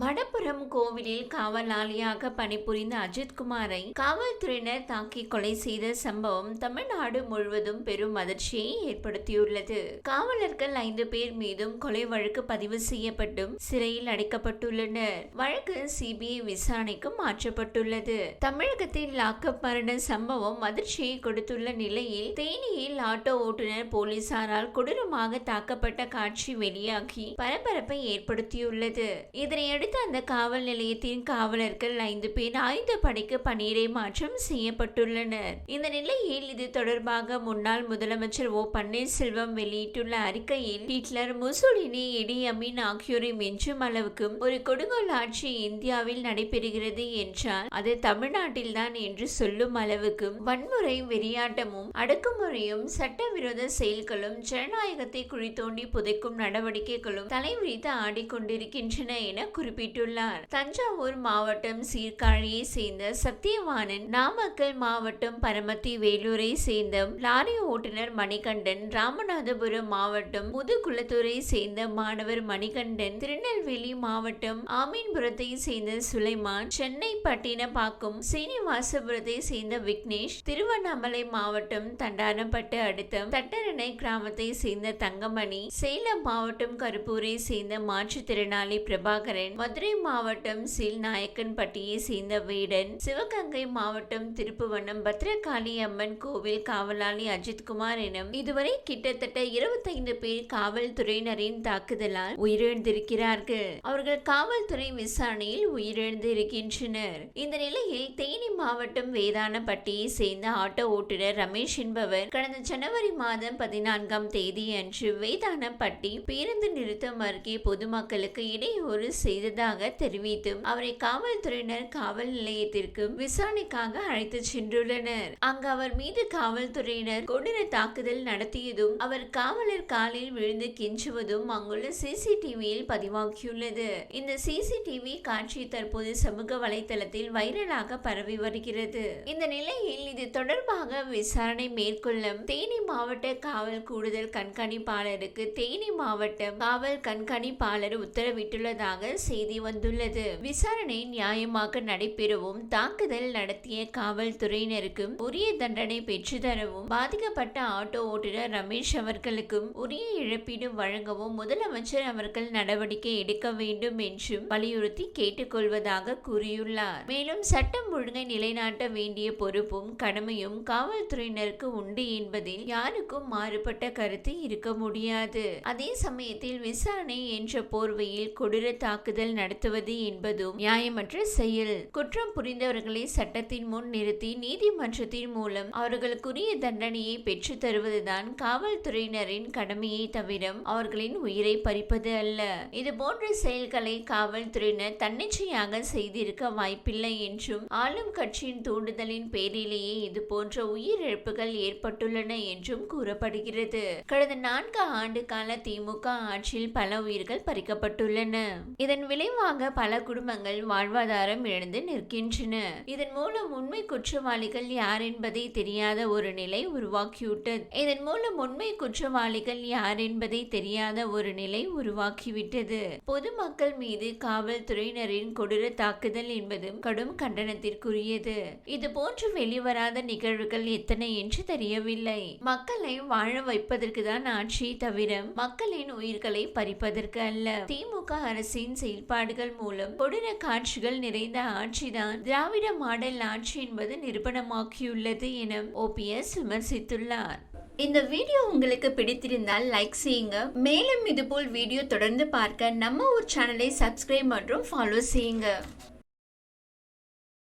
மடப்புரம் கோவிலில் காவலாளியாக பணிபுரிந்த அஜித்குமாரை காவல்துறையினர் தாக்கி கொலை செய்த சம்பவம் தமிழ்நாடு முழுவதும் பெரும் அதிர்ச்சியை ஏற்படுத்தியுள்ளது. காவலர்கள் ஐந்து பேர் மீதும் கொலை வழக்கு பதிவு செய்யப்பட்டும் சிறையில் அடைக்கப்பட்டுள்ளனர். வழக்கு சிபிஐ விசாரணைக்கு மாற்றப்பட்டுள்ளது. தமிழகத்தில் லாக்அப் மரண சம்பவம் அதிர்ச்சியை கொடுத்துள்ள நிலையில் தேனியில் ஆட்டோ ஓட்டுநர் போலீசாரால் கொடூரமாக தாக்கப்பட்ட காட்சி வெளியாகி பரபரப்பை ஏற்படுத்தியுள்ளது. இதனையடுத்து அந்த காவல் நிலையத்தின் காவலர்கள் ஐந்து பேர் ஆயுத படைக்கு பணியிடை மாற்றம் செய்யப்பட்டுள்ளனர். இந்த நிலையில் இது தொடர்பாக முன்னாள் முதலமைச்சர் ஓ பன்னீர்செல்வம் வெளியிட்டுள்ள அறிக்கையில் ஹிட்லர் முசோலினி எடி அமீன் ஆகியோரை மெஞ்சும் அளவுக்கும் ஒரு கொடுங்கோல் ஆட்சி இந்தியாவில் நடைபெறுகிறது என்றால் அது தமிழ்நாட்டில்தான் என்று சொல்லும் அளவுக்கும் வன்முறை வெறியாட்டமும் அடக்குமுறையும் சட்டவிரோத செயல்களும் ஜனநாயகத்தை குழி தோண்டி புதைக்கும் நடவடிக்கைகளும் தலைவிரித்து ஆடிக்கொண்டிருக்கின்றன என குறிப்பிட்டுள்ளார். தஞ்சாவூர் மாவட்டம் சீர்காழியை சேர்ந்த சத்தியவாணன் நாமக்கல் மாவட்டம் பரமத்தி வேலூரை சேர்ந்த லாரி ஓட்டுநர் மணிகண்டன் ராமநாதபுரம் மாவட்டம் முதுகுளத்தூரை சேர்ந்த மாணவர் மணிகண்டன் திருநெல்வேலி மாவட்டம் ஆமீன்புரத்தை சேர்ந்த சுலைமான் சென்னை பட்டினப்பாக்கம் சீனிவாசபுரத்தை சேர்ந்த விக்னேஷ் திருவண்ணாமலை மாவட்டம் தண்டாரப்பட்டு அடுத்த தட்டரணை கிராமத்தை சேர்ந்த தங்கமணி சேலம் மாவட்டம் கருப்பூரை சேர்ந்த மாற்றுத்திறனாளி பிரபாகரன் மதுரை மாவட்டம் சீல்நாயக்கன்பட்டியை சேர்ந்த வேடன் சிவகங்கை மாவட்டம் திருப்புவனம் பத்ரகாளி அம்மன் கோவில் காவலாளி அஜித்குமார் என இதுவரை கிட்டத்தட்ட இருபத்தைந்து பேர் காவல்துறையினரின் தாக்குதலால் உயிரிழந்திருக்கிறார்கள். அவர்கள் காவல்துறை விசாரணையில் உயிரிழந்து இருக்கின்றனர் இந்த நிலையில் தேனி மாவட்டம் வேதானப்பட்டியை சேர்ந்த ஆட்டோ ஓட்டுநர் ரமேஷ் என்பவர் கடந்த ஜனவரி மாதம் பதினான்காம் தேதி அன்று வேதானப்பட்டி பேருந்து நிறுத்தம் அருகே பொதுமக்களுக்கு இடையூறு செய்ததாக தெரிவித்தும் அவரை காவல்துறையினர் காவல் நிலையத்திற்கு விசாரணைக்காக அழைத்து சென்றுள்ளனர். அங்கு அவர் மீது காவல்துறையினர் கொடூர தாக்குதல் நடத்தியதும் அவர் காவலர் காலில் விழுந்து கெஞ்சுவதும் அங்குள்ள சிசிடிவியில் பதிவாகியுள்ளது. இந்த சிசிடிவி காட்சி தற்போது சமூக வலைதளத்தில் வைரலாக பரவி வருகிறது. இந்த நிலையில் இது தொடர்பாக விசாரணை மேற்கொள்ளும் தேனி மாவட்ட காவல் கூடுதல் கண்காணிப்பாளருக்கு தேனி மாவட்ட காவல் கண்காணிப்பாளர் உத்தரவிட்டுள்ளதாக செய்தி வந்துள்ளது. விசாரணை நியாயமாக நடைபெறவும் தாக்குதல் நடத்திய காவல்துறையினருக்கும் உரிய தண்டனை பெற்றுத்தரவும் பாதிக்கப்பட்ட ஆட்டோ ஓட்டுநர் ரமேஷ் அவர்களுக்கும் உரிய இழப்பீடு வழங்கவும் முதலமைச்சர் அவர்கள் நடவடிக்கை எடுக்க வேண்டும் என்றும் வலியுறுத்தி கேட்டுக்கொள்வதாக கூறியுள்ளார். மேலும் சட்டம் ஒழுங்கை நிலைநாட்ட வேண்டிய பொறுப்பும் கடமையும் காவல்துறையினருக்கு உண்டு என்பதில் யாருக்கும் மாறுபட்ட கருத்து இருக்க முடியாது. அதே சமயத்தில் விசாரணை என்ற போர்வையில் கொடூர தாக்குதல் நடத்துவது என்பதும் நியாயமற்ற செயல். குற்றம் புரிந்தவர்களை சட்டத்தின் முன் நிறுத்தி நீதிமன்றத்தின் மூலம் அவர்களுக்குரிய தண்டனையை பெற்று தருவதுதான் காவல்துறையினரின் கடமையை தவிர அவர்களின் உயிரை பறிப்பது அல்ல. இது போன்ற செயல்களை காவல்துறையினர் தன்னிச்சையாக செய்திருக்க வாய்ப்பில்லை என்றும் ஆளும் கட்சியின் தூண்டுதலின் பேரிலேயே இது போன்ற உயிரிழப்புகள் ஏற்பட்டுள்ளன என்றும் கூறப்படுகிறது. கடந்த நான்கு ஆண்டு கால திமுக ஆட்சியில் பல உயிர்கள் பறிக்கப்பட்டுள்ளன. இதன் விளைவாக பல குடும்பங்கள் வாழ்வாதாரம் இழந்து நிற்கின்றன. இதன் மூலம் உண்மை குற்றவாளிகள் யார் என்பதை தெரியாத ஒரு நிலை உருவாக்கிவிட்டது. இதன் மூலம் உண்மை குற்றவாளிகள் யார் என்பதை தெரியாத ஒரு நிலை உருவாக்கிவிட்டது. பொதுமக்கள் மீது காவல்துறையினரின் கொடூர தாக்குதல் என்பதும் கடும் கண்டனத்திற்குரியது. இது போன்று வெளிவராத நிகழ்வுகள் எத்தனை என்று தெரியவில்லை. மக்களை வாழ வைப்பதற்கு தான் ஆட்சி தவிர மக்களின் உயிர்களை பறிப்பதற்கு அல்ல. திமுக அரசின் செயல்பாடுகள் மூலம் கொடூர காட்சிகள் நிறைந்த ஆட்சிதான் திராவிட மாடல் ஆட்சி என்பது நிரூபணமாக்கியுள்ளது என ஓபிஎஸ் விமர்சித்துள்ளார். இந்த வீடியோ உங்களுக்கு பிடித்திருந்தால் லைக் செய்யுங்க. மேலும் இதுபோல் வீடியோ தொடர்ந்து பார்க்க நம்ம ஊர் சேனலை சப்ஸ்கிரைப் மற்றும் ஃபாலோ செய்யுங்க.